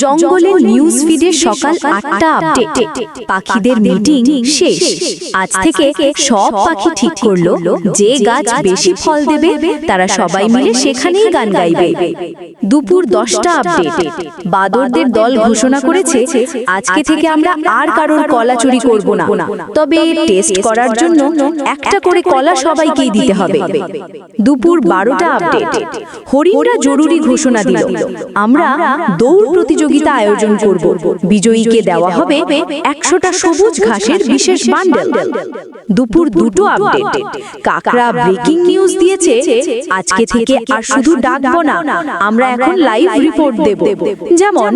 জঙ্গলের নিউজ ফিডে সকাল আটটা আপডেট পাখিদের মিটিং শেষ। আজ থেকে সব পাখি ঠিক করল। যে গাছ বেশি ফল দেবে তারা সবাই মিলে সেখানেই গান গাইবে। দুপুর দশটা আপডেট বাদরদের দল ঘোষণা করেছে আজকে থেকে আমরা আর কারোর কলা চুরি করব না। তবে টেস্ট করার জন্য একটা করে কলা সবাইকেই দিতে হবে। দুপুর বারোটা আপডেট হরিণরা জরুরি ঘোষণা দিল আমরা দৌড় প্রতিযোগিতা আয়োজন করব। বিজয়ীকে দেওয়া হবে একশোটা সবুজ ঘাসের বিশেষ বান্ডেল। দুপুর দুটো আপডেট কাকড়া ব্রেকিং নিউজ দিয়েছে আজকে থেকে আর শুধু ডাকবো না। আমরা এখন লাইভ রিপোর্ট দেব। যেমন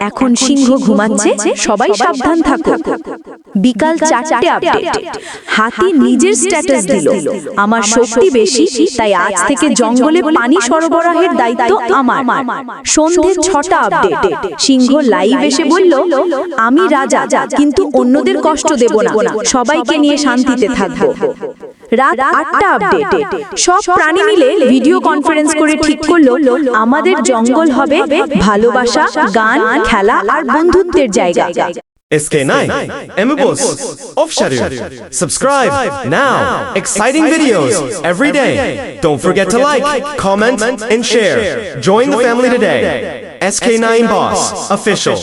এখন সিংহ ঘুমাচ্ছে সবাই সাবধান থাকো। বিকাল চারটে আপডেট হাতি নিজের স্ট্যাটাস দিল। আমার শক্তি বেশি তাই আজ থেকে জঙ্গলে পানি সরবরাহের দায়িত্ব আমার। সন্ধে ছটা। আপডেট সিংহ লাইভ এসে বলল আমি রাজা কিন্তু অন্যদের কষ্ট দেব না সবাইকে নিয়ে শান্তিতে থাকব রাত আটটা আপডেট সব প্রাণী মিলে ভিডিও কনফারেন্স করে ঠিক করল আমাদের জঙ্গল হবে ভালোবাসা গান খেলা আর বন্ধুত্বের জায়গা SK9, Emibus, Offshadow. Subscribe now. Exciting videos every day. Don't forget to like, comment, and share. Join the family today. SK9 Boss, official.